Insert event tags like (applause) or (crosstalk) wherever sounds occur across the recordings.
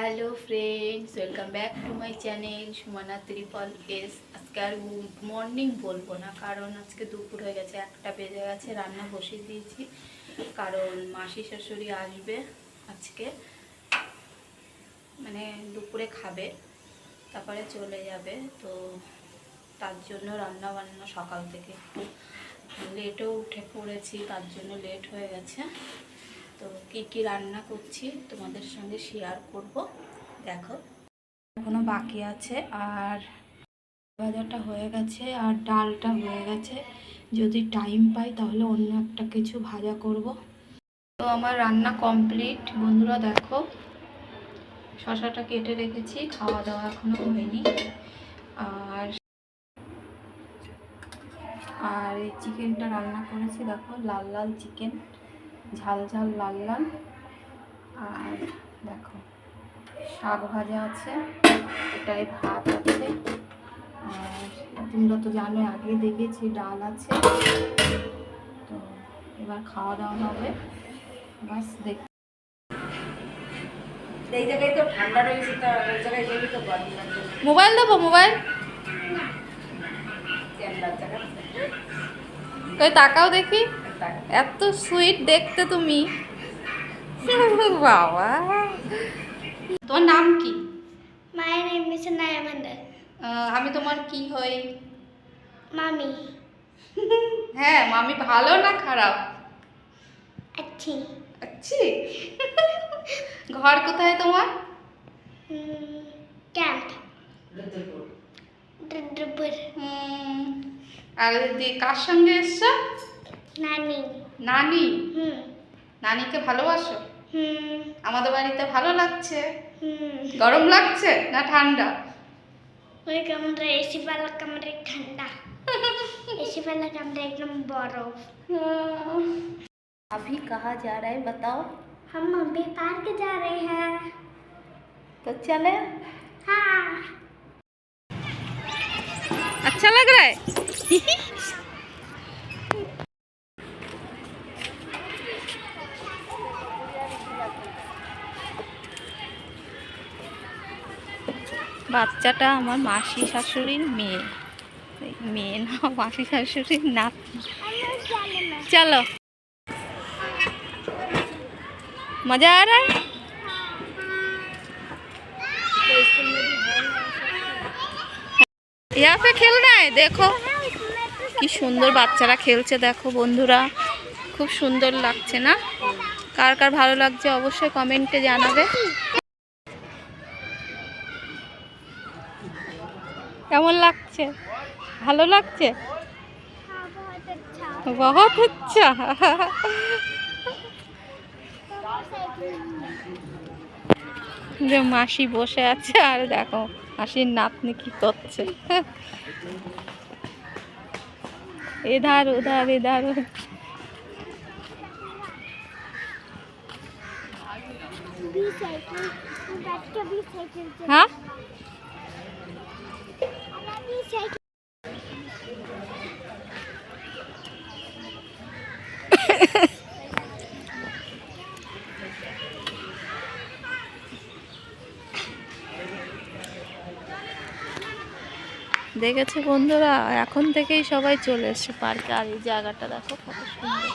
Hello friends, welcome back to my channel Sumana triple S. আজকে আর good morning বলব না, কারণ আজকে দুপুর হয়ে গেছে, একটা বেজে গেছে, রান্না বসিয়ে দিয়েছি, কারণ মাসি শাশুড়ি আসবে আজকে। মানে দুপুরে খাবে, তারপরে চলে যাবে, তো তার জন্য রান্না বান্না সকাল থেকে একটু লেটেও উঠে পড়েছি, তার জন্য লেট হয়ে গেছে। তো কি কি রান্না করছি তোমাদের সঙ্গে শেয়ার করব, দেখো। এখনও বাকি আছে, আর ভাজাটা হয়ে গেছে, আর ডালটা হয়ে গেছে। যদি টাইম পাই তাহলে অন্য একটা কিছু ভাজা করব। তো আমার রান্না কমপ্লিট বন্ধুরা দেখো, শশাটা কেটে রেখেছি খাওয়া দাওয়া এখনও হয়নি। আর আর এই চিকেনটা রান্না করেছি, দেখো, লাল লাল চিকেন ঝাল ঝাল লাল লাল আর দেখো শাক ভাজা আছে এটাই ভাত আছে আর তোমরা তো জানো আগে দেখেছি ডাল আছে তো এবার খাওয়া দাওয়া হবে বাস দেখ মোবাইল দেবো মোবাইল তাকাও দেখি এত সুইট দেখতে তুমি। বাবা। তোর নাম কি? আমি তোমার কি হই? মামি। হ্যাঁ মামি ভালো না খারাপ? Achi. আচ্ছি? ঘর কোথায় তোমার? আর দি- কার সঙ্গে এসছো? Nani. নানি Hmm. নানিকে ভালোবাসো Hmm. আমাদের বাড়িতে ভালো লাগছে Hmm. গরম লাগছে না ঠান্ডা ওই কামরা এসি वाला कमरे ठंडा एसी वाला कमरा एकदम बर्फ अभी कहाँ जा रहा है बताओ हम अभी पार्क जा रहे हैं तो चले हाँ अच्छा लग रहा है বাচ্চাটা আমার মাসি শাশুড়ির মেয়ে এই মেয়ে না (laughs) মাসি শাশুড়ির নাত চলো मजा आ रहा है यहाँ पे खेलना है देखो কি সুন্দর বাচ্চারা খেলছে দেখো বন্ধুরা খুব সুন্দর লাগছে না কার কার ভালো লাগছে অবশ্যই কমেন্টে জানাবে কেমন লাগছে? ভালো লাগছে? বহুত আচ্ছা যে মাসি বসে আছে আর দেখো মাসির নাতনি কি করছে। এধার ওধার এধার। হ্যাঁ? (laughs) দেখেছে বন্ধুরা, এখন থেকেই সবাই চলে এসছে পার্কে। আর এই জায়গাটা দেখো, কত সুন্দর।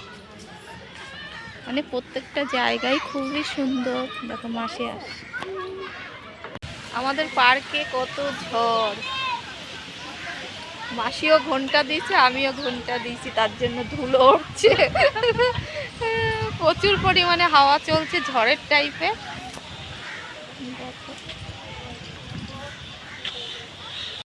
মানে প্রত্যেকটা জায়গায় খুবই সুন্দর। দেখো মাসে আসে আমাদের পার্কে কত ঝড়। মাসিও ঘণ্টা দিয়েছে, আমিও ঘণ্টা দিয়েছি, তার জন্য ধুলো উঠছে। প্রচুর পরিমাণে হাওয়া চলছে, ঝড়ের টাইপে